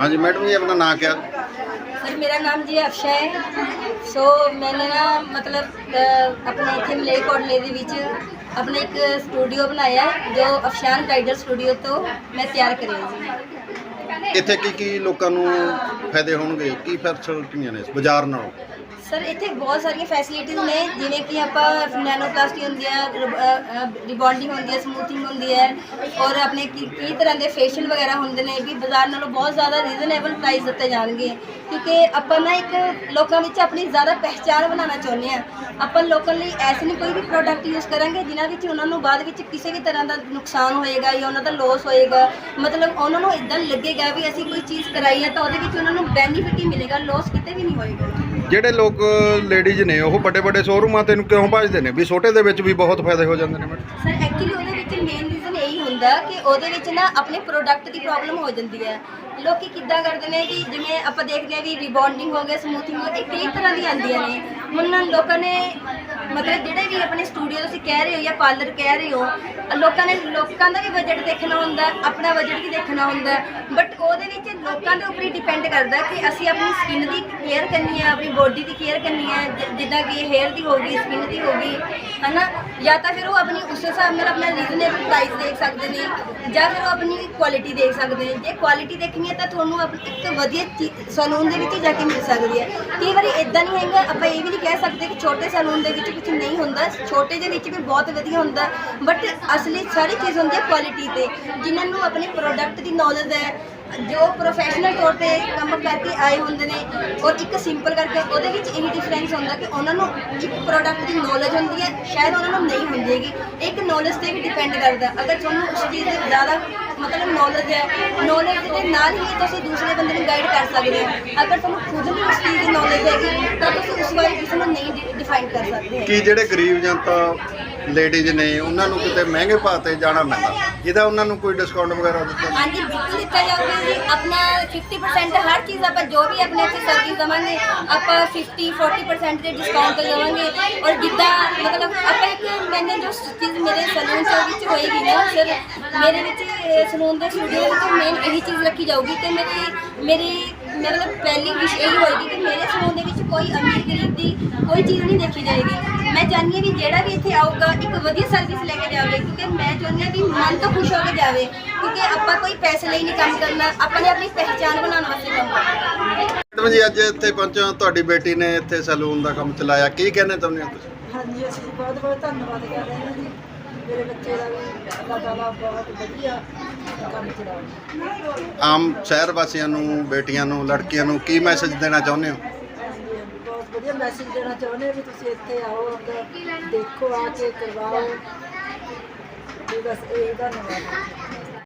ਹਾਂਜੀ ਮੈਡਮ ਜੀ ਆਪਣਾ ਨਾਂ ਕਿਆ? ਸਰ ਮੇਰਾ ਨਾਮ ਜੀ ਅਕਸ਼ਾ ਹੈ। ਸੋ ਮੈंने ਨਾ ਮਤਲਬ ਅ, ਆਪਣੇ ਇੱਥੇ ਮਲੇਰਕੋਟਲੇ ਦੇ ਵਿੱਚ ਆਪਣਾ ਇੱਕ ਸਟੂਡੀਓ ਬਣਾਇਆ ਹੈ, ਜੋ ਅਫਸ਼ਾਨ ਬ੍ਰਾਈਡਲ ਸਟੂਡੀਓ ਤੋਂ ਮੈਂ ਤਿਆਰ ਕਰਿਆ ਜੀ। ਇੱਥੇ ਕੀ ਕੀ ਲੋਕਾਂ ਨੂੰ ਫਾਇਦੇ ਹੋਣਗੇ? ਕੀ ਫੈਸਿਲਿਟੀਆਂ ਨੇ ਬਾਜ਼ਾਰ ਨਾਲੋਂ? ਸਰ, ਇੱਥੇ ਬਹੁਤ ਸਾਰੀਆਂ ਫੈਸਿਲਿਟੀਜ਼ ਨੇ, ਜਿਵੇਂ ਕਿ ਆਪਾਂ ਨੈਨੋਪਲਾਸਟੀ ਹੁੰਦੀ ਹੈ ਰਿਬੌਂਡਿੰਗ ਹੁੰਦੀ ਹੈ ਸਮੂਥਿੰਗ ਹੁੰਦੀ ਹੈ, ਔਰ ਆਪਣੇ ਕੀ ਕਈ ਤਰ੍ਹਾਂ ਦੇ ਫੇਸ਼ੀਅਲ ਵਗੈਰਾ ਹੁੰਦੇ ਨੇ ਵੀ ਬਾਜ਼ਾਰ ਨਾਲੋਂ ਬਹੁਤ ਜ਼ਿਆਦਾ ਰੀਜ਼ਨੇਬਲ ਪ੍ਰਾਈਸ ਦਿੱਤੇ ਜਾਣਗੇ। ਕਿਉਂਕਿ ਆਪਾਂ ਨਾ ਇੱਕ ਲੋਕਾਂ ਵਿੱਚ ਆਪਣੀ ਜ਼ਿਆਦਾ ਪਹਿਚਾਣ ਬਣਾਉਣਾ ਚਾਹੁੰਦੇ ਆ ਆਪਾਂ ਲੋਕਾਂ ਲਈ ਐਸੇ ਨਹੀਂ ਕੋਈ ਵੀ ਪ੍ਰੋਡਕਟ ਯੂਜ਼ ਕਰਾਂਗੇ, ਜਿਨ੍ਹਾਂ ਵਿੱਚ ਉਹਨਾਂ ਨੂੰ ਬਾਅਦ ਵਿੱਚ ਕਿਸੇ ਵੀ ਤਰ੍ਹਾਂ ਦਾ ਨੁਕਸਾਨ ਹੋਏਗਾ ਜਾਂ ਉਹਨਾਂ ਦਾ ਲੋਸ ਹੋਏਗਾ। ਮਤਲਬ ਉਹਨਾਂ ਨੂੰ ਇਦਾਂ ਲੱਗੇਗਾ ਵੀ ਅਸੀਂ ਕੋਈ ਚੀਜ਼ ਕਰਾਈ ਹੈ, ਤਾਂ ਉਹਦੇ ਵਿੱਚ ਉਹਨਾਂ ਨੂੰ ਬੈਨੀਫਿਟ ਹੀ ਮਿਲੇਗਾ ਲੋਸ ਕਿਤੇ ਵੀ ਨਹੀਂ ਹੋਏਗਾ। ਜਿਹੜੇ ਲੋਕ ਲੇਡੀਜ਼ ਨੇ, ਉਹ ਵੱਡੇ ਵੱਡੇ ਸ਼ੋਰੂਮਾਂ ਤੇ ਨੂੰ ਕਿਉਂ ਭਜਦੇ ਨੇ? ਵੀ ਛੋਟੇ ਦੇ ਵਿੱਚ ਵੀ ਬਹੁਤ ਫਾਇਦੇ ਹੋ ਜਾਂਦੇ ਨੇ ਮੈਡਮ। ਸਰ ਐਕਚੁਅਲੀ ਉਹਦੇ ਵਿੱਚ ਮੇਨ ਰੀਜ਼ਨ ਇਹੀ ਹੁੰਦਾ ਕਿ ਉਹਦੇ ਵਿੱਚ ਨਾ ਆਪਣੇ ਪ੍ਰੋਡਕਟ ਦੀ ਪ੍ਰੋਬਲਮ ਹੋ ਜਾਂਦੀ ਹੈ। ਲੋਕੀ ਕਿੱਦਾਂ ਕਰਦੇ ਨੇ ਕਿ ਜਿਵੇਂ ਆਪਾਂ ਦੇਖਦੇ ਹਾਂ ਵੀ ਰਿਬੌਂਡਿੰਗ ਹੋ ਗਿਆ ਸਮੂਥਿੰਗ ਹੋ ਗਿਆ ਕਈ ਤਰ੍ਹਾਂ ਦੀਆਂ ਆਉਂਦੀਆਂ ਨੇ। ਹੁਣ ਲੋਕਾਂ ਨੇ ਮਤਲਬ ਜਿਹੜੇ ਵੀ ਆਪਣੇ ਸਟੂਡੀਓ ਤੁਸੀਂ ਕਹਿ ਰਹੇ ਹੋ ਜਾਂ ਪਾਰਲਰ ਕਹਿ ਰਹੇ ਹੋ, ਲੋਕਾਂ ਨੇ ਲੋਕਾਂ ਦਾ ਵੀ ਬਜਟ ਦੇਖਣਾ ਹੁੰਦਾ, ਆਪਣਾ ਬਜਟ ਵੀ ਦੇਖਣਾ ਹੁੰਦਾ ਬਟ ਉਹਦੇ ਵਿੱਚ ਲੋਕਾਂ ਦੇ ਉੱਪਰ ਹੀ ਡਿਪੈਂਡ ਕਰਦਾ ਕਿ ਅਸੀਂ ਆਪਣੀ ਸਕਿਨ ਦੀ ਕੇਅਰ ਕਰਨੀ ਹੈ ਆਪਣੀ ਬੋਡੀ ਦੀ ਕੇਅਰ ਕਰਨੀ ਹੈ ਜ- ਜਿੱਦਾਂ ਕਿ ਹੇਅਰ ਦੀ ਹੋ ਗਈ ਸਕਿਨ ਦੀ ਹੋ ਹੋਗੀ ਹਨਾ? ਜਾਂ ਤਾਂ ਫਿਰ ਉਹ ਆਪਣੀ ਉਸ ਹਿਸਾਬ ਨਾਲ ਆਪਣਾ ਰੀਜ਼ਨੇਬਲ ਪ੍ਰਾਈਸ ਦੇਖ ਸਕਦੇ ਨੇ, ਜਾਂ ਫਿਰ ਉਹ ਆਪਣੀ ਕੁਆਲਿਟੀ ਦੇਖ ਸਕਦੇ ਨੇ। ਜੇ ਕੁਆਲਿਟੀ ਦੇਖਣੀ ਹੈ ਤਾਂ ਤੁਹਾਨੂੰ ਆਪਣੀ ਇੱਕ ਵਧੀਆ ਸੈਲੂਨ ਦੇ ਵਿੱਚ ਹੀ ਜਾ ਕੇ ਮਿਲ ਸਕਦੀ ਹੈ। ਕਈ ਵਾਰੀ ਇਦਾਂ ਨਹੀਂ ਹੈਗਾ, ਆਪਾਂ ਇਹ ਵੀ ਨਹੀਂ ਕਹਿ ਸਕਦੇ ਕਿ ਛੋਟੇ ਸੈਲੂਨ ਦੇ ਵਿੱਚ ਕੁਝ ਨਹੀਂ ਹੁੰਦਾ, ਛੋਟੇ ਦੇ ਵਿੱਚ ਵੀ ਬਹੁਤ ਵਧੀਆ ਹੁੰਦਾ ਬਟ ਅਸਲੀ ਸਾਰੀ ਚੀਜ਼ ਹੁੰਦੀ ਹੈ ਕੁਆਲਿਟੀ ਤੇ, ਜਿਨ੍ਹਾਂ ਨੂੰ ਆਪਣੇ ਪ੍ਰੋਡਕਟ ਦੀ ਨੌਲੇਜ ਹੈ, ਜੋ ਪ੍ਰੋਫੈਸ਼ਨਲ ਤੌਰ ਤੇ ਕੰਮ ਕਰਕੇ ਆਏ ਹੁੰਦੇ ਨੇ, ਔਰ ਇੱਕ ਸਿੰਪਲ ਕਰਕੇ ਉਹਦੇ ਵਿੱਚ ਇਹੀ ਡਿਫਰੈਂਸ ਹੁੰਦਾ ਕਿ ਉਹਨਾਂ ਨੂੰ ਇੱਕ ਪ੍ਰੋਡਕਟ ਦੀ ਨੌਲੇਜ ਹੁੰਦੀ ਹੈ, ਸ਼ਾਇਦ ਉਹਨਾਂ ਨੂੰ ਨਹੀਂ ਹੁੰਦੀ ਹੈਗੀ, ਇੱਕ ਨੌਲੇਜ ਤੇ ਵੀ ਡਿਪੈਂਡ ਕਰਦਾ, ਅਗਰ ਤੁਹਾਨੂੰ ਉਸ ਚੀਜ਼ ਦੀ ਜ਼ਿਆਦਾ ਮਤਲਬ ਨੌਲੇਜ ਹੈ। ਨੌਲੇਜ ਦੇ ਨਾਲ ਹੀ ਤੁਸੀਂ ਦੂਸਰੇ ਬੰਦੇ ਨੂੰ ਗਾਈਡ ਕਰ ਸਕਦੇ ਹੋ। ਅਗਰ ਤੁਹਾਨੂੰ ਖੁਦ ਨੂੰ ਉਸ ਚੀਜ਼ ਦੀ ਨੌਲੇਜ ਹੈਗੀ ਤਾਂ ਤੁਸੀਂ ਉਸ ਬਾਰੇ ਕਿਸੇ ਨੂੰ ਨਹੀਂ ਡਿਫਾਈਨ ਕਰ ਸਕਦੇ। ਕੀ ਜਿਹੜੇ ਗਰੀਬ ਜਨਤਾ ਲੇਡੀਜ਼ ਨੇ ਉਹਨਾਂ ਨੂੰ ਕਿਤੇ ਮਹਿੰਗੇ ਭਾਅ ਤੇ ਜਾਣਾ ਪੈਂਦਾ। ਇਹਦਾ ਉਹਨਾਂ ਨੂੰ ਕੋਈ ਡਿਸਕਾਊਂਟ ਵਗੈਰਾ ਦਿੱਤਾ? ਹਾਂਜੀ ਬਿਲਕੁਲ ਦਿੱਤਾ ਜਾਊਗਾ ਜੀ। ਆਪਣਾ 50% ਹਰ ਚੀਜ਼ ਆਪਾਂ ਜੋ ਵੀ ਆਪਣੇ ਇੱਥੇ ਸਰਵਿਸ ਦਵਾਂਗੇ ਆਪਾਂ 50 40% ਦੇ ਡਿਸਕਾਊਂਟ ਤੇ ਦੇਵਾਂਗੇ। ਔਰ ਜਿੱਦਾਂ ਮਤਲਬ ਆਪਾਂ ਇੱਕ ਮੈਨੇ ਜੋ ਚੀਜ਼ ਮੇਰੇ ਸਲੂਨ ਦੇ ਵਿੱਚ ਹੋਏਗੀ ਨਾ ਸਰ ਮੇਰੇ ਵਿੱਚ ਸਲੂਨ ਦੇ ਸਟੂਡੀਓ ਵਿੱਚ ਮੇਨ ਇਹੀ ਚੀਜ਼ ਰੱਖੀ ਜਾਊਗੀ ਤੇ ਮੇਰੀ ਮੇਰੀ ਮਤਲਬ ਪਹਿਲੀ ਵਿਸ਼ ਇਹ ਹੋਏਗੀ ਕਿ ਮੇਰੇ ਸਲੂਨ ਦੇ ਵਿੱਚ ਕੋਈ ਅਮੀਰ ਗਰੀਬ ਦੀ ਕੋਈ ਚੀਜ਼ ਨਹੀਂ ਦੇਖੀ ਜਾਏਗੀ। ਮੈਂ ਚਾਹੁੰਦੀ ਹਾਂ ਵੀ ਜਿਹੜਾ ਵੀ ਇੱਥੇ ਆਊਗਾ ਇੱਕ ਵਧੀਆ ਸਰਵਿਸ ਲੈ ਕੇ ਜਾਵੇ ਕਿਉਂਕਿ ਮੈਂ ਚਾਹੁੰਦੀ ਹਾਂ ਵੀ ਮਨ ਤੋਂ ਖੁਸ਼ ਹੋ ਕੇ ਜਾਵੇ ਕਿਉਂਕਿ ਆਪਾਂ ਕੋਈ ਪੈਸੇ ਲਈ ਨਹੀਂ ਕੰਮ ਕਰਨਾ ਆਪਾਂ ਨੇ ਆਪਣੀ ਪਹਿਚਾਨ ਬਣਾਉਣ ਵਾਸਤੇ ਕੰਮ ਕਰਨਾ। ਮੈਡਮ ਜੀ ਅੱਜ ਇੱਥੇ ਪਹੁੰਚੇ ਹੋ, ਤੁਹਾਡੀ ਬੇਟੀ ਨੇ ਇੱਥੇ ਸੈਲੂਨ ਦਾ ਕੰਮ ਚਲਾਇਆ। ਕੀ ਕਹਿੰਦੇ ਤੁਹਾਨੂੰ ਤੁਸੀਂ? ਹਾਂਜੀ ਅਸੀਂ ਬਹੁਤ ਬਹੁਤ ਧੰਨਵਾਦ ਕਰ ਰਹੇ ਹਾਂ ਜੀ। ਮੇਰੇ ਬੱਚੇ ਦਾ ਵੀ ਅੱਲਾਹ ਤਾਲਾ ਬਹੁਤ ਵਧੀਆ ਕੰਮ ਚਲਾਵੇ। ਆਮ ਸ਼ਹਿਰ ਵਾਸੀਆਂ ਨੂੰ ਬੇਟੀਆਂ ਨੂੰ ਲੜਕੀਆਂ ਨੂੰ ਕੀ ਮੈਸੇਜ ਦੇਣਾ ਚਾਹੁੰਦੇ ਹੋ? ਹਾਂਜੀ ਹਾਂਜੀ ਬਹੁਤ ਵਧੀਆ ਮੈਸੇਜ ਦੇਣਾ ਚਾਹੁੰਦੇ ਹਾਂ ਵੀ ਤੁਸੀਂ ਇੱਥੇ ਆਓ ਅੰਦਰ ਦੇਖੋ ਆ ਕੇ ਕਰਵਾਓ। ਜੀ ਬਸ ਇਹ ਧੰਨਵਾਦ।